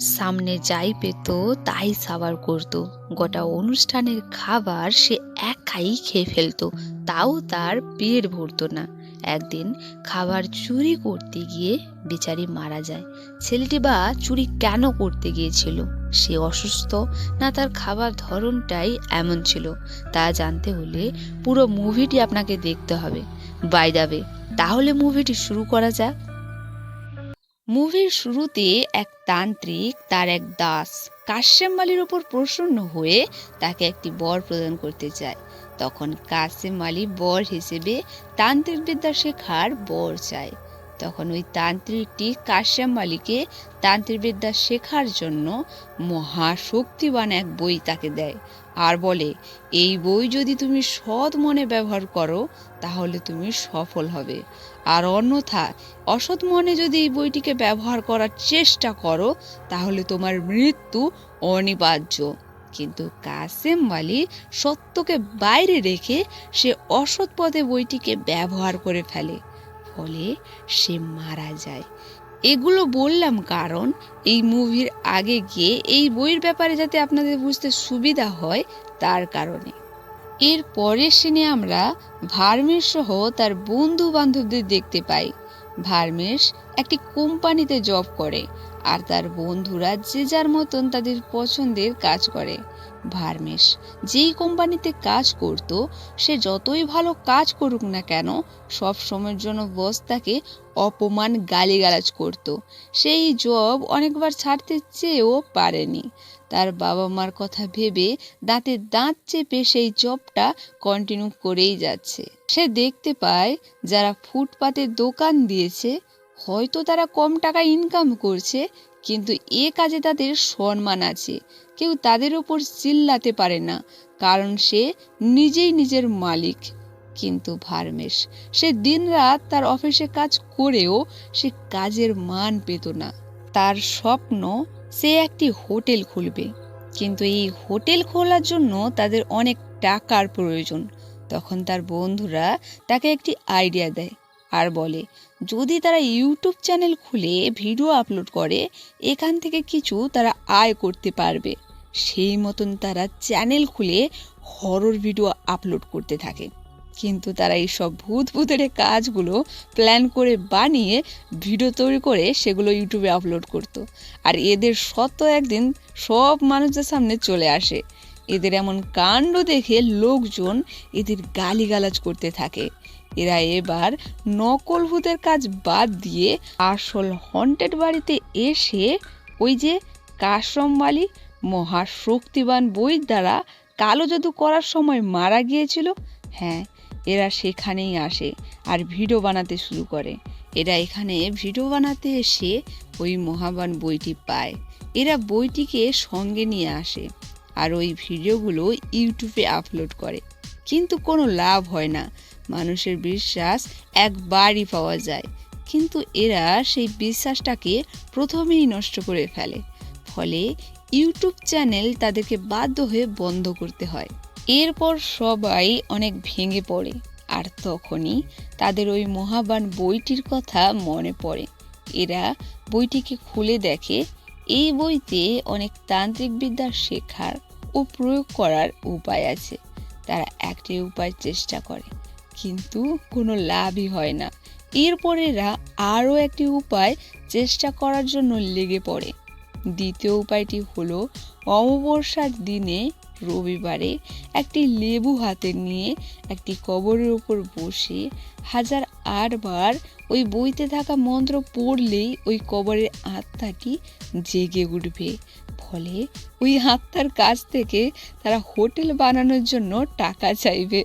সামনে যাই পেত, তাই সাবার করত। গোটা অনুষ্ঠানের খাবার সে একাই খেয়ে ফেলতো, তাও তার পেট ভরতো না। একদিন খাবার চুরি করতে গিয়ে বেচারি মারা যায়। ছেলেটি বা চুরি কেন করতে গিয়েছিল? সে অসুস্থ, না তার খাবার ধরনটাই এমন ছিল। তা জানতে হলে পুরো মুভিটি আপনাকে দেখতে হবে। বাই যাবে তাহলে মুভিটি শুরু করা যাক। মুভির শুরুতে এক তান্ত্রিক তার এক দাস কাশ্যম মালির ওপর প্রসন্ন হয়ে তাকে একটি বর প্রদান করতে চায়। তখন কাসেম আলী বর হিসেবে তান্ত্রিক বিদ্যা শেখার বর চায়। তখন ওই তান্ত্রিকটি কাশেম আলীকে তান্ত্রিক বিদ্যা শেখার জন্য মহাশক্তিবান এক বই তাকে দেয় আর বলে, এই বই যদি তুমি সৎ মনে ব্যবহার করো, তাহলে তুমি সফল হবে। আর অন্যথা, অসৎ মনে যদি এই বইটিকে ব্যবহার করার চেষ্টা করো, তাহলে তোমার মৃত্যু অনিবার্য। কিন্তু কাসেম আলী সত্যকে বাইরে রেখে সে অসৎ পদে বইটিকে ব্যবহার করে ফেলে। ফলে সে মারা যায়। এগুলো বললাম কারণ এই মুভির আগে গিয়ে এই বইয়ের ব্যাপারে যাতে আপনাদের বুঝতে সুবিধা হয় তার কারণে। এর পরের সিনে আমরা ভার্মেশ সহ তার বন্ধু বান্ধবদের দেখতে পাই। ভার্মেশ একটি কোম্পানিতে জব করে আর তার বন্ধুরা যে যার মতন তাদের পছন্দের কাজ করে। ভার্মেশ যেই কোম্পানিতে কাজ করত, সে যতই ভালো কাজ করুক না কেন, সব সময়ের জন্য বস তাকে অপমান গালিগালাজ করত। সেই জব অনেকবার ছাড়তে চেয়েও পারেনি। তার বাবা মার কথা ভেবে দাঁতে দাঁত চেপে সেই জবটা কন্টিনিউ করেই যাচ্ছে। সে দেখতে পায়, যারা ফুটপাতে দোকান দিয়েছে, হয়তো তারা কম টাকা ইনকাম করছে, কিন্তু এ কাজে তাদের সম্মান আছে। কেউ তাদের ওপর চিল্লাতে পারে না, কারণ সে নিজেই নিজের মালিক। কিন্তু ভার্মেশ, সে দিনরাত তার অফিসে কাজ করেও সে কাজের মান পেত না। তার স্বপ্ন, সে একটি হোটেল খুলবে। কিন্তু এই হোটেল খোলার জন্য তাদের অনেক টাকার প্রয়োজন। তখন তার বন্ধুরা তাকে একটি আইডিয়া দেয় আর বলে, যদি তারা ইউটিউব চ্যানেল খুলে ভিডিও আপলোড করে, এখান থেকে কিছু তারা আয় করতে পারবে। সেই মতন তারা চ্যানেল খুলে হরর ভিডিও আপলোড করতে থাকে। কিন্তু তারা এইসব ভূত ভূতের কাজগুলো প্ল্যান করে বানিয়ে ভিডিও তৈরি করে সেগুলো ইউটিউবে আপলোড করত। আর এদের সত্য একদিন সব মানুষদের সামনে চলে আসে। এদের এমন কাণ্ড দেখে লোকজন এদের গালিগালাজ করতে থাকে। এরা এবার নকল ভূতের কাজ বাদ দিয়ে আসল হন্টেড বাড়িতে এসে ওই যে কাশ্রমবালি মহাশক্তিবান বই দ্বারা কালো জাদু করার সময় মারা গিয়েছিল? হ্যাঁ এরা সেখানেই আসে আর ভিডিও বানাতে শুরু করে। এরা এখানে ভিডিও বানাতে এসে ওই মহাবান বইটি পায়। এরা বইটিকে সঙ্গে নিয়ে আসে আর ওই ভিডিওগুলো ইউটিউবে আপলোড করে। কিন্তু কোনো লাভ হয় না। মানুষের বিশ্বাস একবারই পাওয়া যায়। কিন্তু এরা সেই বিশ্বাসটাকে প্রথমেই নষ্ট করে ফেলে। ফলে ইউটিউব চ্যানেল তাদেরকে বাধ্য হয়ে বন্ধ করতে হয়। এরপর সবাই অনেক ভেঙে পড়ে, আর তখনই তাদের ওই মহাবান বইটির কথা মনে পড়ে। এরা বইটিকে খুলে দেখে, এই বইতে অনেক তান্ত্রিক বিদ্যা শেখার ও প্রয়োগ করার উপায় আছে। তারা একটি উপায় চেষ্টা করে, কিন্তু কোনো লাভই হয় না। এরপর এরা আরও একটি উপায় চেষ্টা করার জন্য লেগে পড়ে। দ্বিতীয় উপায়টি হলো, অমাবস্যার দিনে রবিবারে একটি লেবু হাতে নিয়ে একটি কবরের উপর বসে হাজার আটবার ওই বইতে থাকা মন্ত্র পড়লেই ওই কবরের আত্মাটি জেগে উঠবে। ফলে ওই আত্মার কাছ থেকে তারা হোটেল বানানোর জন্য টাকা চাইবে।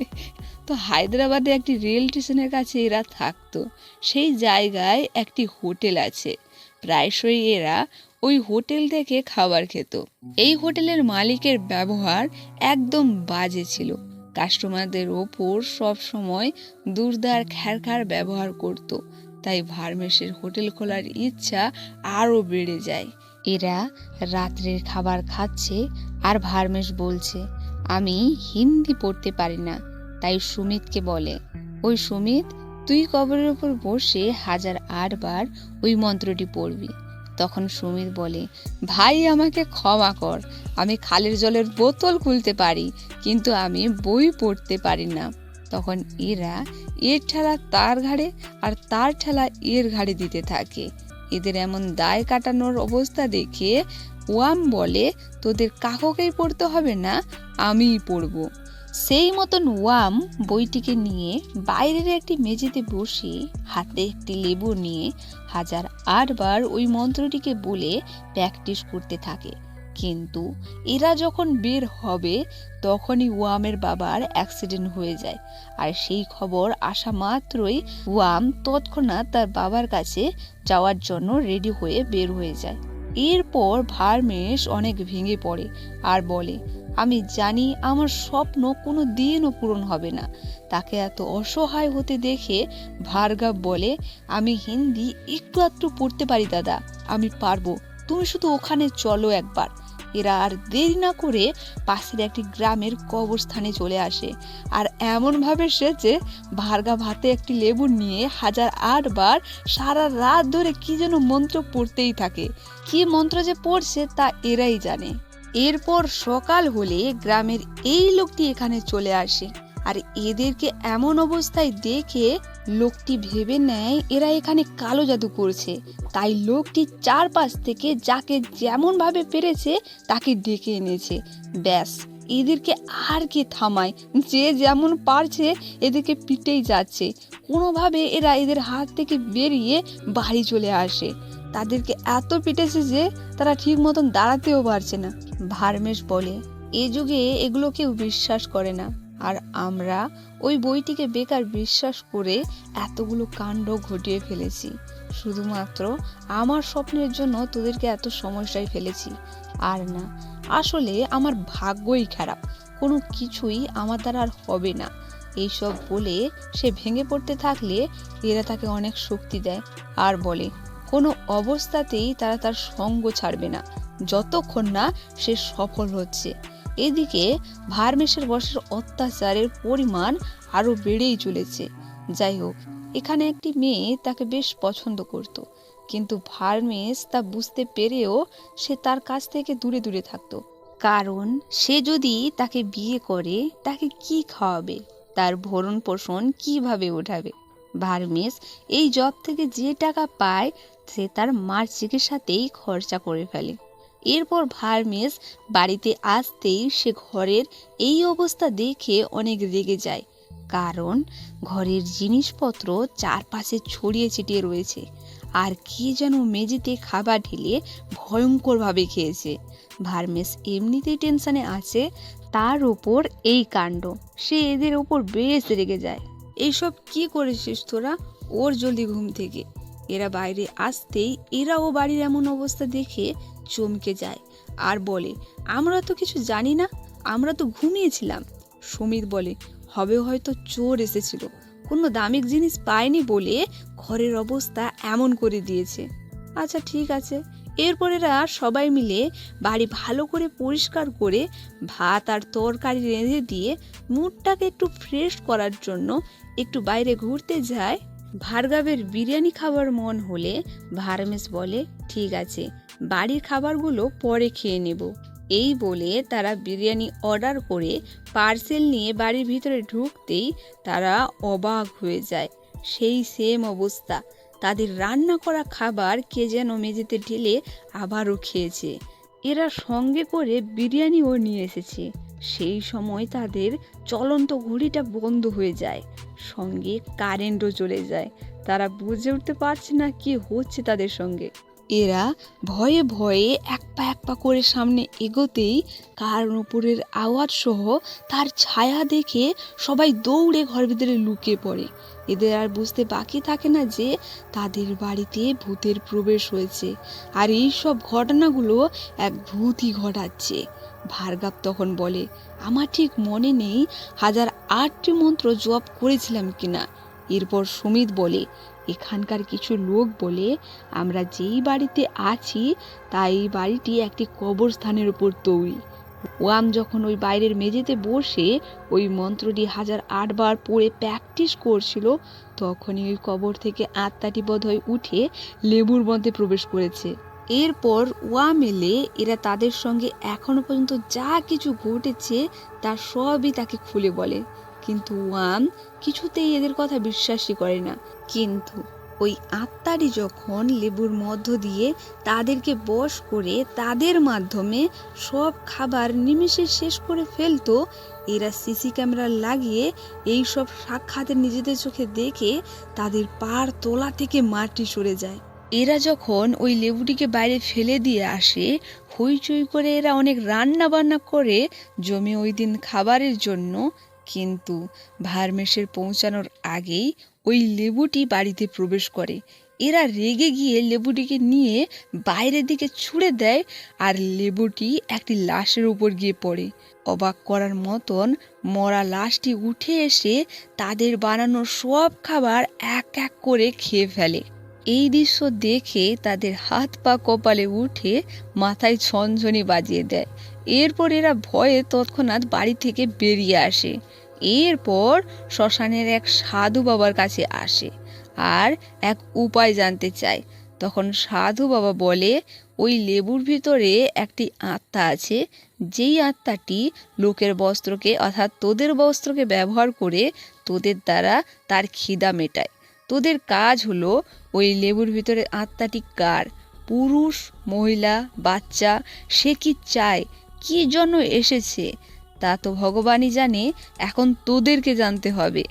তো হায়দ্রাবাদে একটি রেল স্টেশনের কাছে এরা থাকতো। সেই জায়গায় একটি হোটেল আছে। প্রায়শই এরা ওই হোটেল থেকে খাবার খেত। এই হোটেলের মালিকের ব্যবহার একদম বাজে ছিল। কাস্টমারদের ওপর সব সময় দুর্দার খ্যারখার ব্যবহার করত। তাই ভার্মেসের হোটেল খোলার ইচ্ছা আরও বেড়ে যায়। এরা রাত্রের খাবার খাচ্ছে আর ভার্মেশ বলছে, আমি হিন্দি পড়তে পারি না। তাই সুমিতকে বলে, ওই সুমিত, তুই কবরের ওপর বসে হাজার আটবার ওই মন্ত্রটি পড়বি। তখন সুমিত বলে, ভাই, আমাকে ক্ষমা কর। আমি খালের জলের বোতল খুলতে পারি, কিন্তু আমি বই পড়তে পারি না। তখন এরা এর ঠেলা তার ঘাড়ে আর তার ঠেলা এর ঘাড়ে দিতে থাকে। এদের এমন দায় কাটানোর অবস্থা দেখে ওয়াম বলে, তোদের কাককেই পড়তে হবে না, আমিই পড়ব। সেই মতন ওয়াম বইটিকে নিয়ে বাইরের একটি মেঝেতে বসে, হাতে একটি লেবু নিয়ে হাজার আটবার ওই মন্ত্রটিকে বলে প্র্যাকটিস করতে থাকে। কিন্তু এরা যখন বের হবে, তখনই ওয়ামের বাবার অ্যাক্সিডেন্ট হয়ে যায়। আর সেই খবর আসা মাত্রই ওয়াম তৎক্ষণাৎ তার বাবার কাছে যাওয়ার জন্য রেডি হয়ে বের হয়ে যায়। এরপর ভারমেশ অনেক ভেঙে পড়ে আর বলে, আমি জানি আমার স্বপ্ন কোনো দিনও পূরণ হবে না। তাকে এত অসহায় হতে দেখে ভার্গব বলে, আমি হিন্দি একটু আধটু পড়তে পারি দাদা, আমি পারব। তুমি শুধু ওখানে চলো একবার। এরা আর দেরি না করে পাশের একটি গ্রামের কবরস্থানে চলে আসে। আর এমনভাবে সেচে ভার্গব হাতে একটি লেবু নিয়ে হাজার আটবার সারা রাত ধরে কি যেন মন্ত্র পড়তেই থাকে। কি মন্ত্র যে পড়ছে তা এরাই জানে। এরপর সকাল হলে গ্রামের এই লোকটি এখানে চলে আসে আর এদেরকে এমন অবস্থায় দেখে লোকটি ভেবে নেয়, এরা এখানে কালো জাদু করছে। তাই লোকটি চারপাশ থেকে যাকে যেমন ভাবে পেরেছে তাকে ডেকে এনেছে। ব্যাস, এদেরকে আর কে থামায়? যে যেমন পারছে এদেরকে পিটেই যাচ্ছে। কোনোভাবে এরা এদের হাত থেকে বেরিয়ে বাড়ি চলে আসে। তাদেরকে এত পিটেছে যে তারা ঠিক মতন দাঁড়াতেও পারছে না। ভারমেশ বলে, এ যুগে এগুলো কেউ বিশ্বাস করে না। আর আমরা ওই বইটিকে বেকার বিশ্বাস করে এতগুলো কাণ্ড ঘটিয়ে ফেলেছি। শুধুমাত্র আমার স্বপ্নের জন্য তোদেরকে এত সমস্যায় ফেলেছি। আর না, আসলে আমার ভাগ্যই খারাপ। কোনো কিছুই আমার দ্বারা আর হবে না। এইসব বলে সে ভেঙে পড়তে থাকলে এরা তাকে অনেক শক্তি দেয়। আর বলে কোনো অবস্থাতেই তারা তার সঙ্গ ছাড়বে না, যতক্ষণ না সে সফল হচ্ছে। এদিকে ভারমেশের বসের অত্যাচারের পরিমাণ আরও বেড়েই চলেছে। যাই হোক, এখানে একটি মেয়ে তাকে বেশ পছন্দ করত, কিন্তু ভার্মেস তা বুঝতে পেরেও সে তার কাছ থেকে দূরে দূরে থাকতো। কারণ সে যদি তাকে বিয়ে করে, তাকে কি খাওয়াবে? তার ভরণ পোষণ কীভাবে ওঠাবে? ভার্মেস এই জব থেকে যে টাকা পায় সে তার মার চিকিৎসাতেই খরচা করে ফেলে। এরপর ভার্মেস বাড়িতে আসতেই সে ঘরের এই অবস্থা দেখে অনেক রেগে যায়। কারণ ঘরের জিনিসপত্র চারপাশে ছড়িয়ে ছিটিয়ে রয়েছে। আর কে যেন মেঝেতে খাবার ঢেলে ভয়ঙ্করভাবে খেয়েছে। ভার্মেস এমনিতেই টেনশনে আছে, তার ওপর এই কাণ্ড। সে এদের ওপর বেশ রেগে যায়। এইসব কি করেছিস তোরা? ওর জলদি ঘুম থেকে। এরা বাইরে আসতেই এরাও বাড়ির এমন অবস্থা দেখে চমকে যায় আর বলে, আমরা তো কিছু জানি না, আমরা তো ঘুমিয়েছিলাম। সমীর বলে, হবে হয়তো চোর এসেছিল, কোনো দামিক জিনিস পায়নি বলে ঘরের অবস্থা এমন করে দিয়েছে। আচ্ছা ঠিক আছে। এরপর এরা সবাই মিলে বাড়ি ভালো করে পরিষ্কার করে ভাত আর তরকারি রেঁধে দিয়ে মুডটাকে একটু ফ্রেশ করার জন্য একটু বাইরে ঘুরতে যায় ভার্গাবের বিরিয়ানি খাবার মন হলে ভারমেশ বলে, ঠিক আছে, বাড়ির খাবারগুলো পরে খেয়ে নেব। এই বলে তারা বিরিয়ানি অর্ডার করে পার্সেল নিয়ে বাড়ির ভিতরে ঢুকতেই তারা অবাক হয়ে যায়। সেই সেম অবস্থা। তাদের রান্না করা খাবার কে যেন মেঝেতে ঢেলে আবারও খেয়েছে। এরা সঙ্গে করে বিরিয়ানিও নিয়ে এসেছে। সেই সময় তাদের চলন্ত ঘড়িটা বন্ধ হয়ে যায়, সঙ্গে কারেন্টও চলে যায়। তারা বুঝে উঠতে পারছে না কি হচ্ছে তাদের সঙ্গে। এরা ভয়ে ভয়ে এক পা এক পা করে সামনে এগোতেই কার উপরের আওয়াজ সহ তার ছায়া দেখে সবাই দৌড়ে ঘর ভিতরে লুকিয়ে পড়ে। এদের আর বুঝতে বাকি থাকে না যে তাদের বাড়িতে ভূতের প্রবেশ হয়েছে। আর এই সব ঘটনাগুলো এক ভূতই ঘটাচ্ছে, ভার্গাব তখন বলে। আমার ঠিক মনে নেই হাজার আটটি মন্ত্র জপ করেছিলাম কিনা। এরপর সুমিত বলে এখানকার কিছু লোক বলে আমরা যেই বাড়িতে আছি, তাই বাড়িটি একটি কবরস্থানের উপর তৈরি। ওয়াম যখন ওই বাইরের মেঝেতে বসে ওই মন্ত্রটি হাজার আটবার পড়ে প্র্যাকটিস করছিল, তখনই ওই কবর থেকে আত্মাটি বোধহয় উঠে লেবুর মধ্যে প্রবেশ করেছে। এরপর ওয়াম এলে এরা তাদের সঙ্গে এখনও পর্যন্ত যা কিছু ঘটেছে তা সবই তাকে খুলে বলে। কিন্তু ওয়াম কিছুতেই এদের কথা বিশ্বাসই করে না। কিন্তু ওই আত্মাটি যখন লেবুর মধ্য দিয়ে তাদেরকে বশ করে তাদের মাধ্যমে সব খাবার নিমিষে শেষ করে ফেলতো, এরা সিসি ক্যামেরা লাগিয়ে এই সব সাক্ষাতের নিজেদের চোখে দেখে তাদের পার তোলা থেকে মাটি সরে যায়। এরা যখন ওই লেবুটিকে বাইরে ফেলে দিয়ে আসে, হইচই করে এরা অনেক রান্না বান্না করে, জমি ওই দিন খাবারের জন্য কিন্তু ভারমেসের পৌঁছানোর আগেই ওই লেবুটি বাড়িতে প্রবেশ করে। এরা রেগে গিয়ে লেবুটিকে নিয়ে বাইরের দিকে ছুঁড়ে দেয় আর লেবুটি একটি লাশের উপর গিয়ে পড়ে। অবাক করার মতন মরা লাশটি উঠে এসে তাদের বানানো সব খাবার এক এক করে খেয়ে ফেলে। এই দৃশ্য দেখে তাদের হাত পা কপালে উঠে মাথায় ঝনঝনি বাজিয়ে দেয়। এরপর এরা ভয়ে তৎক্ষণাৎ বাড়ি থেকে বেরিয়ে আসে। এরপর শ্মশানের এক সাধু বাবার কাছে আসে আর এক উপায় জানতে চায়। তখন সাধু বাবা বলে, ওই লেবুর ভিতরে একটি আত্মা আছে, যেই আত্মাটি লোকের বস্ত্রকে অর্থাৎ তোদের বস্ত্রকে ব্যবহার করে তোদের দ্বারা তার খিদা মেটায়। তোদের কাজ হলো, ওই লেবুর ভিতরে আত্মাটি কার, পুরুষ, মহিলা, বাচ্চা, সে কি চায়? কি জন্য এসেছে? তা তো ভগবানই জানে, এখন তোদেরকে জানতে হবে।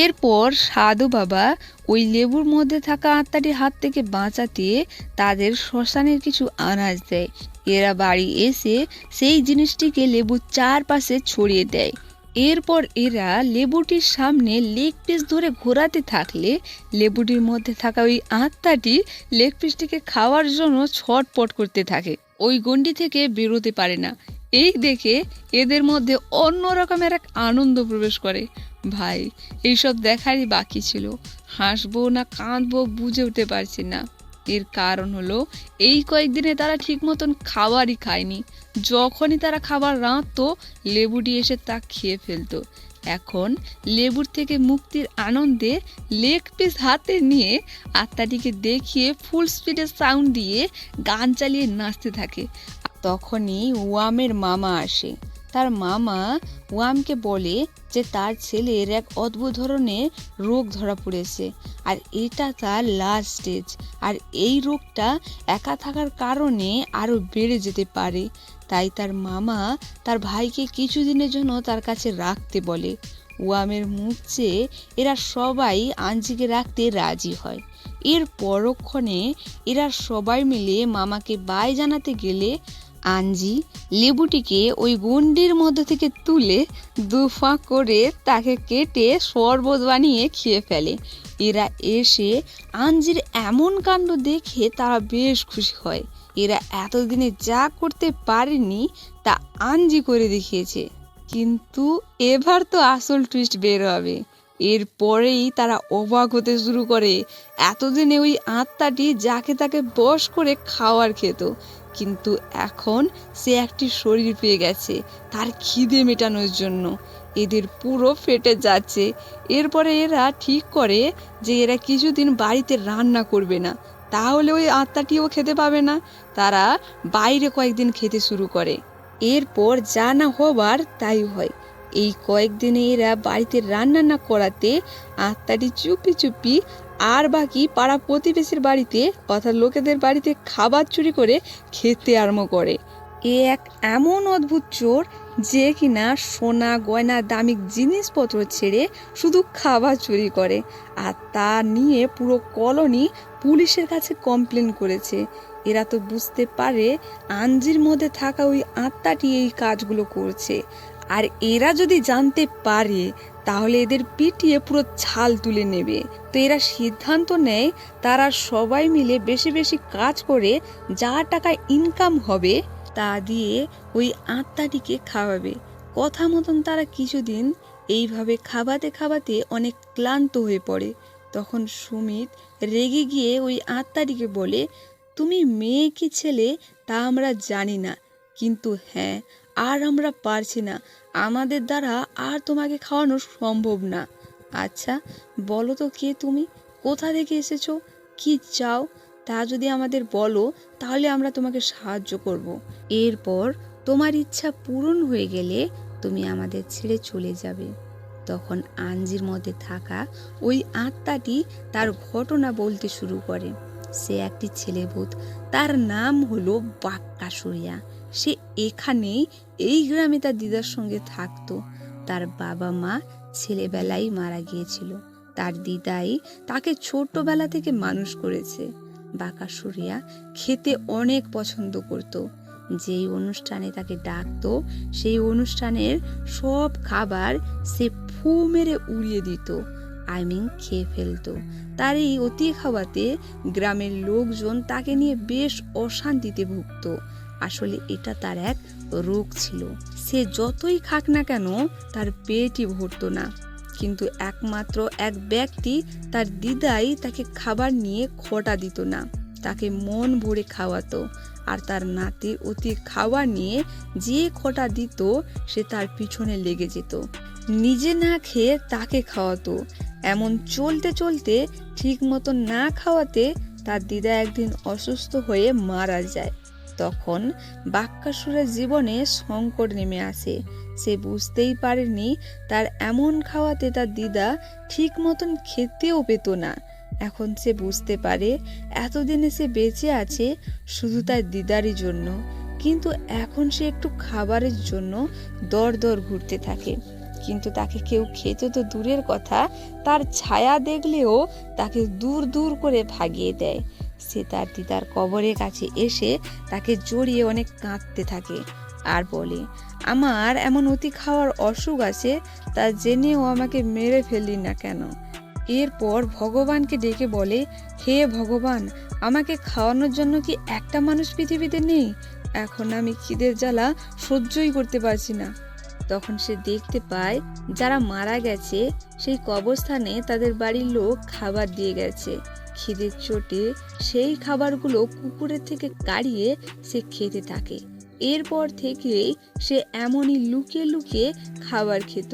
এরপর সাধু বাবা ওই লেবুর মধ্যে থাকা আত্মাটির হাত থেকে বাঁচাতে তাদের শ্মশানের কিছু আনাজ দেয়। এরা বাড়ি এসে সেই জিনিসটিকে লেবুর চারপাশে ছড়িয়ে দেয়। এরপর এরা লেবুটির সামনে লেগ পিস ধরে ঘোরাতে থাকলে লেবুটির মধ্যে থাকা ওই আত্মাটি লেগ পিসটিকে খাওয়ার জন্য ছটপট করতে থাকে। ওই গন্ডি থেকে বেরোতে পারে না। এই দেখে এদের মধ্যে অন্য রকমের এক আনন্দ প্রবেশ করে। ভাই, এইসব দেখারই বাকি ছিল। হাসবো না কাঁদবো বুঝে উঠতে পারছি না। এর কারণ হলো, এই কয়েকদিনে তারা ঠিক মতন খাবারই খায়নি। যখনই তারা খাবার রাঁধতো লেবুটি এসে তা খেয়ে ফেলতো। এখন লেবুর থেকে মুক্তির আনন্দে লেগ পিস হাতে নিয়ে আত্মাটিকে দেখিয়ে ফুল স্পিডে সাউন্ড দিয়ে গান চালিয়ে নাচতে থাকে। তখনই ওয়ামের মামা আসে। তার মামা ওয়ামকে বলে যে তার ছেলের এক অদ্ভুত ধরনের রোগ ধরা পড়েছে। আর এটা তার লাস্ট স্টেজ আর এই রোগটা একা থাকার কারণে আরও বেড়ে যেতে পারে। তাই তার মামা তার ভাইকে কিছুদিনের জন্য তার কাছে রাখতে বলে। ওয়ামের মুখ চেয়ে এরা সবাই আঞ্জিকে রাখতে রাজি হয়। এর পরক্ষণে এরা সবাই মিলে মামাকে বাই জানাতে গেলে আঞ্জি লেবুটিকে ওই গন্ডির মধ্যে থেকে তুলে দু ফাঁক করে তাকে কেটে শরবত বানিয়ে খেয়ে ফেলে। এরা এসে আঞ্জির এমন কাণ্ড দেখে তারা বেশ খুশি হয়। এরা এতদিনে যা করতে পারেনি তা আঞ্জি করে দেখিয়েছে। কিন্তু এবার তো আসল টুইস্ট বের হবে। এরপরেই তারা অবাক হতে শুরু করে। এতদিনে ওই আত্মাটি যাকে তাকে বশ করে খাওয়ার খেত। কিন্তু এখন সে একটি শরীর পেয়ে গেছে, তার খিদে মেটানোর জন্য। এদের পুরো ফেটে যাচ্ছে। এরপরে এরা ঠিক করে যে এরা কিছুদিন বাড়িতে রান্না করবে না। তাহলে ওই আত্মাটিও খেতে পাবে না। তারা বাইরে কয়েকদিন খেতে শুরু করে। এরপর যা না হবার তাই হয়। এই কয়েকদিনে এরা বাড়িতে রান্না না করাতে আত্মাটি চুপি চুপি আর বাকি পাড়া প্রতিবেশীর বাড়িতে অর্থাৎ লোকেদের বাড়িতে খাবার চুরি করে খেতে আরম্ভ করে। এ এক এমন অদ্ভুত চোর যে কিনা সোনা, গয়না, দামি জিনিসপত্র ছেড়ে শুধু খাবার চুরি করে। আর তা নিয়ে পুরো কলোনি পুলিশের কাছে কমপ্লেন করেছে। এরা তো বুঝতে পারে আঞ্জির মধ্যে থাকা ওই আত্মাটি এই কাজগুলো করছে। আর এরা যদি জানতে পারে, তাহলে এদের পিটিয়ে পুরো ছাল তুলে নেবে। তো এরা সিদ্ধান্ত নেয়, তারা সবাই মিলে বেশি বেশি কাজ করে যা টাকা ইনকাম হবে, তা দিয়ে ওই আত্মাটিকে খাওয়াবে। কথা মতন তারা কিছুদিন এইভাবে খাওয়াতে খাওয়াতে অনেক ক্লান্ত হয়ে পড়ে। তখন সুমিত রেগে গিয়ে ওই আত্মাটিকে বলে, তুমি মেয়ে কি ছেলে তা আমরা জানি না। কিন্তু হ্যাঁ আর আমরা পারছি না। আমাদের দ্বারা আর তোমাকে খাওয়ানো সম্ভব না। আচ্ছা বলো তো কে তুমি? কোথা থেকে এসেছ? কি চাও? তা যদি আমাদের বলো, তাহলে আমরা তোমাকে সাহায্য করব। এরপর তোমার ইচ্ছা পূরণ হয়ে গেলে তুমি আমাদের ছেড়ে চলে যাবে। তখন আঞ্জির মধ্যে থাকা ওই আত্মাটি তার ঘটনা বলতে শুরু করে। সে একটি ছেলেভূত, তার নাম হলো বাক্কাসুরিয়া। সে এখানেই এই গ্রামে তার দিদার সঙ্গে থাকতো। তার বাবা মা ছেলেবেলায় মারা গিয়েছিল। তার দিদাই তাকে ছোট্টবেলা থেকে মানুষ করেছে। বাকাসুরিয়া খেতে অনেক পছন্দ করত। যেই অনুষ্ঠানে তাকে ডাকতো, সেই অনুষ্ঠানের সব খাবার সে ফু মেরে উড়িয়ে দিত, আই মিন খেয়ে ফেলতো। তার এই অতি খাওয়াতে গ্রামের লোকজন তাকে নিয়ে বেশ অশান্তিতে ভুগত। আসলে এটা তার এক রোগ ছিল। সে যতই খাক না কেন তার পেটই ভরতো না। কিন্তু একমাত্র এক ব্যক্তি তার দিদাই তাকে খাবার নিয়ে খোটা দিত না। তাকে মন ভরে খাওয়াতো। আর তার নাতির অতি খাওয়া নিয়ে যে খোটা দিত, সে তার পিছনে লেগে যেত। নিজে না খেয়ে তাকে খাওয়াতো। এমন চলতে চলতে, ঠিক মতো না খাওয়াতে তার দিদা একদিন অসুস্থ হয়ে মারা যায়। তখন বাক্যাসুরের জীবনে সংকট নেমে আসে। সে বুঝতেই পারেনি তার এমন খাওয়াতে তার দিদা ঠিক মতন খেতেও পেত না। এখন সে বুঝতে পারে এতদিনে সে বেঁচে আছে শুধু তার দিদারই জন্য। কিন্তু এখন সে একটু খাবারের জন্য দর দর ঘুরতে থাকে। কিন্তু তাকে কেউ খেতে তো দূরের কথা, তার ছায়া দেখলেও তাকে দূর দূর করে ভাগিয়ে দেয়। সে তার দিদার কবরের কাছে এসে তাকে জড়িয়ে অনেক কাঁদতে থাকে আর বলে, আমার এমন অতি খাওয়ার অসুখ আছে, তা জেনেও আমাকে মেরে ফেললি না কেন? এরপর ভগবানকে ডেকে বলে, হে ভগবান, আমাকে খাওয়ানোর জন্য কি একটা মানুষ পৃথিবীতে নেই? এখন আমি খিদের জ্বালা সহ্যই করতে পারছি না। তখন সে দেখতে পায় যারা মারা গেছে, সেই কবরস্থানে তাদের বাড়ির লোক খাবার দিয়ে গেছে। খিদের চোটে সেই খাবারগুলো কুকুরের থেকে কাড়িয়ে সে খেতে থাকে। এরপর থেকেই সে এমনই লুকিয়ে লুকিয়ে খাবার খেত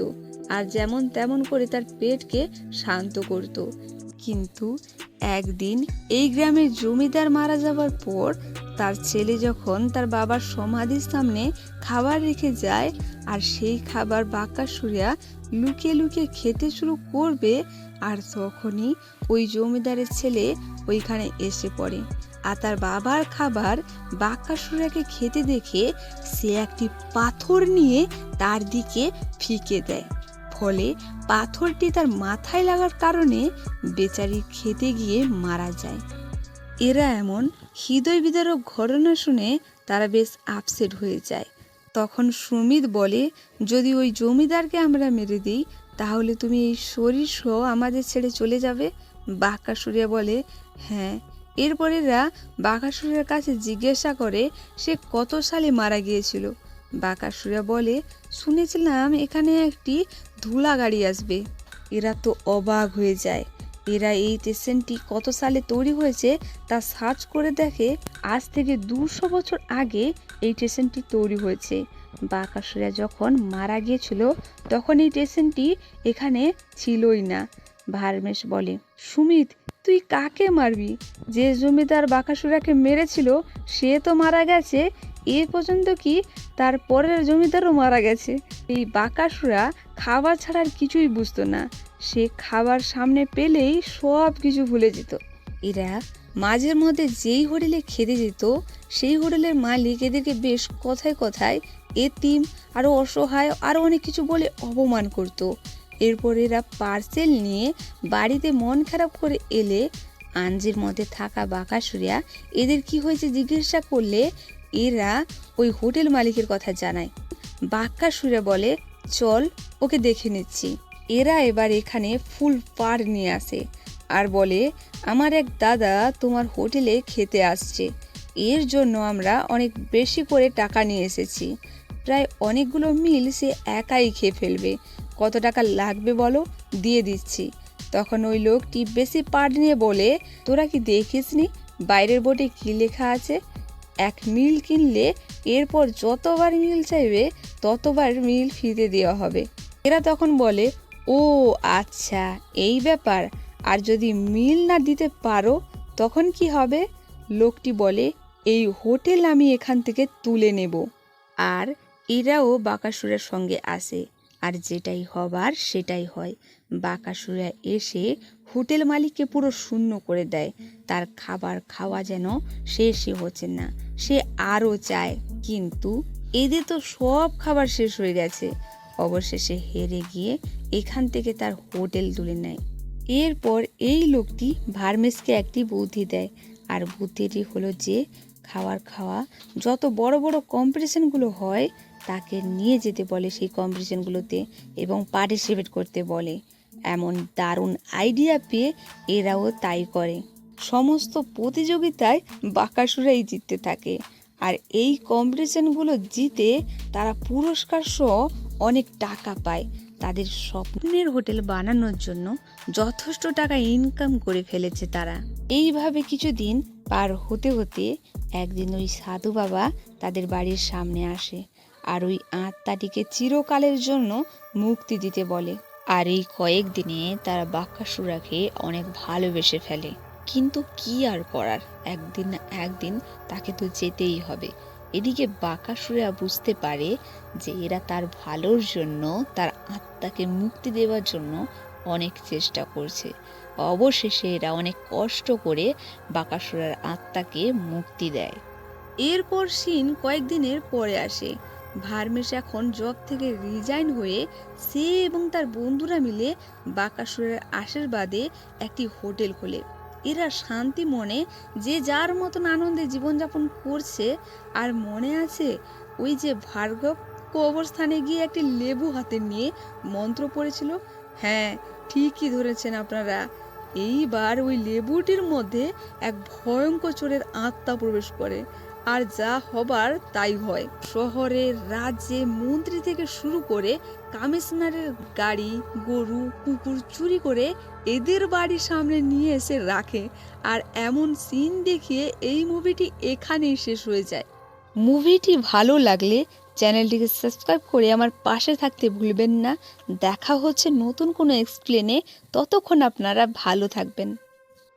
আর যেমন তেমন করে তার পেটকে শান্ত করত। কিন্তু একদিন এই গ্রামের জমিদার মারা যাবার পর তার ছেলে যখন তার বাবার সমাধির সামনে খাবার রেখে যায় আর সেই খাবার বাঁকাসুরিয়া লুকিয়ে লুকিয়ে খেতে শুরু করবে, আর তখনই ওই জমিদারের ছেলে ওইখানে এসে পড়ে। আর তার বাবার খাবার বাঁকাসুরিয়াকে খেতে দেখে সে একটি পাথর নিয়ে তার দিকে ফিকে দেয়। ফলে পাথরটি তার মাথায় লাগার কারণে বেচারি খেতে গিয়ে মারা যায়। এরা এমন হৃদয় বিদারক ঘটনা শুনে তারা বেশ আপসেট হয়ে যায়। তখন সুমিত বলে, যদি ওই জমিদারকে আমরা মেরে দিই, তাহলে তুমি এই শরীর সহ আমাদের ছেড়ে চলে যাবে? বাঁকাসুরিয়া বলে হ্যাঁ। এরপর এরা বাঁকাসুরিয়ার কাছে জিজ্ঞাসা করে, সে কত সালে মারা গিয়েছিল? বাঁকাসুরিয়া বলে, শুনেছিলাম এখানে একটি ধুলা গাড়ি আসবে। এরা তো অবাক হয়ে যায়। এরা এই স্টেশনটি কত সালে তৈরি হয়েছে তা সার্চ করে দেখে আজ থেকে দুশো বছর আগে এই স্টেশনটি তৈরি হয়েছে। বাকাসুরা যখন মারা গিয়েছিল, তখন এই স্টেশনটি এখানে ছিলই না। ভারমেশ বলে, সুমিত, তুই কাকে মারবি? যে জমিদার বাকাসুরাকে মেরেছিল, সে তো মারা গেছে এ পর্যন্ত কি তার পরের জমিদারও মারা গেছে? এই বাকাসুরা খাবার ছাড়ার কিছুই বুঝতো না। সে খাবার সামনে পেলেই সব কিছু ভুলে যেত। এরা মাঝের মধ্যে যেই হোটেলে খেতে যেত, সেই হোটেলের মালিক এদেরকে বেশ কথায় কথায় এতিম, আরও অসহায়, আরও অনেক কিছু বলে অপমান করত। এরপর এরা পার্সেল নিয়ে বাড়িতে মন খারাপ করে এলে আঞ্জির মধ্যে থাকা বাকাসুরিয়া এদের কি হয়েছে জিজ্ঞাসা করলে এরা ওই হোটেল মালিকের কথা জানায়। বাক্কা সুরে বলে, চল, ওকে দেখে নিচ্ছি। এরা এবার এখানে ফুল পার নিয়ে আসে আর বলে, আমার এক দাদা তোমার হোটেলে খেতে আসছে। এর জন্য আমরা অনেক বেশি করে টাকা নিয়ে এসেছি। প্রায় অনেকগুলো মিল সে একাই খেয়ে ফেলবে। কত টাকা লাগবে বলো? দিয়ে দিচ্ছি। তখন ওই লোকটি বেশি পাট নিয়ে বলে, তোরা কি দেখিসনি? বাইরের বোর্ডে কী লেখা আছে? এক মিল কিনলে এরপর যতবার মিল চাইবে, ততবার মিল ফিরে দেওয়া হবে। এরা তখন বলে, ও আচ্ছা এই ব্যাপার। আর যদি মিল না দিতে পারো, তখন কি হবে? লোকটি বলে, এই হোটেল আমি এখান থেকে তুলে নেব। আর এরাও বাকাসুরের সঙ্গে আসে। আর যেটাই হবার, সেটাই হয়। বাকাসুরা এসে হোটেল মালিককে পুরো শূন্য করে দেয়। তার খাবার খাওয়া যেন শেষই হচ্ছে না। সে আরও চায়, কিন্তু এদের তো সব খাবার শেষ হয়ে গেছে। অবশেষে হেরে গিয়ে এখান থেকে তার হোটেল তুলে নেয়। এরপর এই লোকটি ভার্মেসকে একটি বুদ্ধি দেয়, আর বুদ্ধিটি হলো যে, খাওয়ার খাওয়া যত বড় বড় কম্পিটিশনগুলো হয়, তাকে নিয়ে যেতে বলে সেই কম্পিটিশনগুলোতে এবং পার্টিসিপেট করতে বলে। এমন দারুণ আইডিয়া পেয়ে এরাও তাই করে। সমস্ত প্রতিযোগিতায় বাকাসুরাই জিততে থাকে। আর এই কম্পিটিশনগুলো জিতে তারা পুরস্কার সহ অনেক টাকা পায়। তাদের স্বপ্নের হোটেল বানানোর জন্য যথেষ্ট টাকা ইনকাম করে ফেলেছে তারা। এইভাবে কিছুদিন পার হতে হতে একদিন ওই সাধু বাবা তাদের বাড়ির সামনে আসে আর ওই আত্মাটিকে চিরকালের জন্য মুক্তি দিতে বলে। আর এই কয়েকদিনে তারা বাক্যাসুরাকে অনেক ভালোবেসে ফেলে। কিন্তু কি আর করার? একদিন না একদিন তাকে তো যেতেই হবে। এদিকে বাকাসুরা বুঝতে পারে যে এরা তার ভালোর জন্য, তার আত্মাকে মুক্তি দেওয়ার জন্য অনেক চেষ্টা করছে। অবশেষে এরা অনেক কষ্ট করে বাকাসুরার আত্মাকে মুক্তি দেয়। এরপর সিন কয়েকদিনের পরে আসে। ভার্মেস এখন জব থেকে রিজাইন হয়ে সে এবং তার বন্ধুরা মিলে বাকাসুরের আশীর্বাদে একটি হোটেল খোলে। এরা শান্তি মনে যে যার মতন আনন্দে জীবনযাপন করছে, আর মনে আছে ওই যে ভার্গব কবরস্থানে গিয়ে একটি লেবু হাতে নিয়ে মন্ত্র পড়েছিল? হ্যাঁ ঠিকই ধরেছেন আপনারা। এইবার ওই লেবুটির মধ্যে এক ভয়ঙ্কর চোরের আত্মা প্রবেশ করে। আর যা হবার তাই হয়। শহরে রাজ্যে মন্ত্রী থেকে শুরু করে কমিশনারের গাড়ি, গরু, কুকুর চুরি করে এদের বাড়ির সামনে নিয়ে এসে রাখে। আর এমন সিন দেখিয়ে এই মুভিটি এখানেই শেষ হয়ে যায়। মুভিটি ভালো লাগলে চ্যানেলটিকে সাবস্ক্রাইব করে আমার পাশে থাকতে ভুলবেন না। দেখা হচ্ছে নতুন কোনো এক্সপ্লেনে ততক্ষণ আপনারা ভালো থাকবেন।